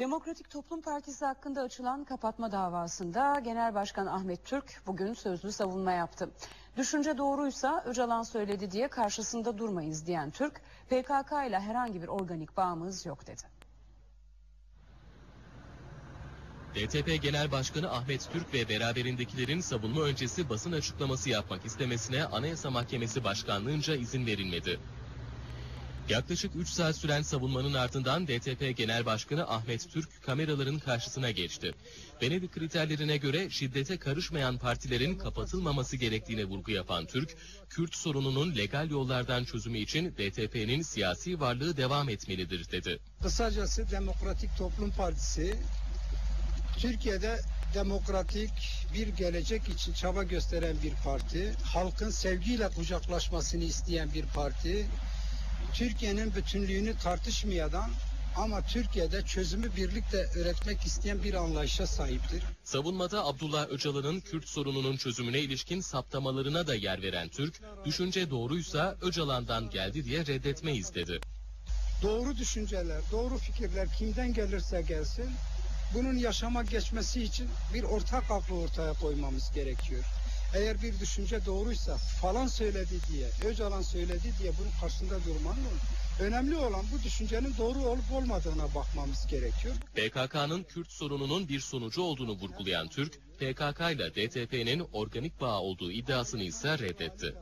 Demokratik Toplum Partisi hakkında açılan kapatma davasında Genel Başkan Ahmet Türk bugün sözlü savunma yaptı. Düşünce doğruysa Öcalan söyledi diye karşısında durmayız diyen Türk, PKK ile herhangi bir organik bağımız yok dedi. DTP Genel Başkanı Ahmet Türk ve beraberindekilerin savunma öncesi basın açıklaması yapmak istemesine Anayasa Mahkemesi Başkanlığınca izin verilmedi. Yaklaşık 3 saat süren savunmanın ardından DTP Genel Başkanı Ahmet Türk kameraların karşısına geçti. Venedik kriterlerine göre şiddete karışmayan partilerin kapatılmaması gerektiğine vurgu yapan Türk, Kürt sorununun legal yollardan çözümü için DTP'nin siyasi varlığı devam etmelidir dedi. Kısacası Demokratik Toplum Partisi Türkiye'de demokratik bir gelecek için çaba gösteren bir parti, halkın sevgiyle kucaklaşmasını isteyen bir parti, Türkiye'nin bütünlüğünü tartışmayadan ama Türkiye'de çözümü birlikte üretmek isteyen bir anlayışa sahiptir. Savunmada Abdullah Öcalan'ın Kürt sorununun çözümüne ilişkin saptamalarına da yer veren Türk, düşünce doğruysa Öcalan'dan geldi diye reddetmeyiz dedi. Doğru düşünceler, doğru fikirler kimden gelirse gelsin, bunun yaşama geçmesi için bir ortak aklı ortaya koymamız gerekiyor. Eğer bir düşünce doğruysa falan söyledi diye, Öcalan söyledi diye bunun karşısında durmanın Önemli olan bu düşüncenin doğru olup olmadığına bakmamız gerekiyor. PKK'nın Kürt sorununun bir sonucu olduğunu vurgulayan Türk, PKK ile DTP'nin organik bağ olduğu iddiasını ise reddetti.